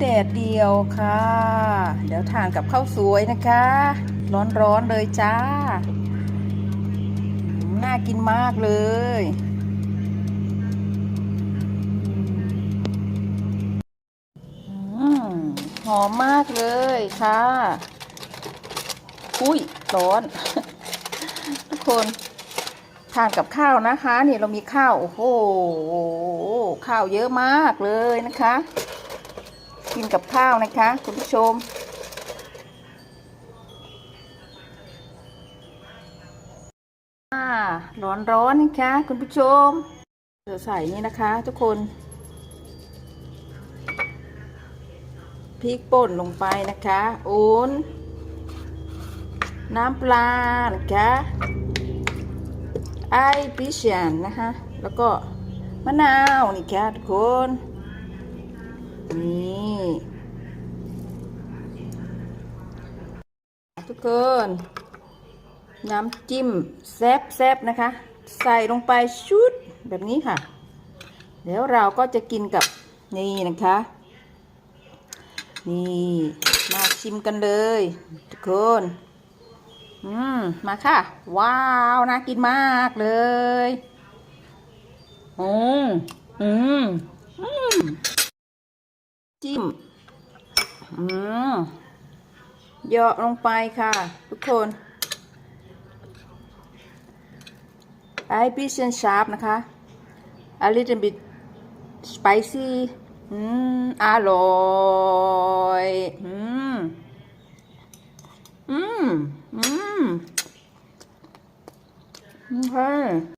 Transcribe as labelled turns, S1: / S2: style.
S1: แดดเดียวค่ะ เดี๋ยวทานกับข้าวสวยนะคะ ร้อนๆเลยจ้า น่ากินมากเลยอืมหอมมากเลยค่ะ อุ้ยร้อน ทุกคนทานกับข้าวนะคะ นี่เรามีข้าว โอ้โห ข้าวเยอะมากเลยนะคะ กินกับข้าวนะคะ คุณผู้ชมอ่าร้อนร้อนนะคะ คุณผู้ชมใส่นี่นะคะ ทุกคนพริกป่นลงไปนะคะอุ่นน้ำปลานะคะไอพิเชียนนะคะ แล้วก็มะนาวนี่ค่ะทุกคน นี่ทุกคนน้ำจิ้มแซบๆนะคะ ใส่ลงไปชุดแบบนี้ค่ะเดี๋ยวเราก็จะกินกับนี่นะคะ นี่มาชิมกันเลย ทุกคนอืมมาค่ะ ว้าวน่ากินมากเลยอืมอืมอืม จิ้ม อืมเยาะลงไปค่ะ ทุกคนไอพิเศษชาร์ปนะคะ a little bit spicy อืม อร่อย อืม อืม อืม โอเค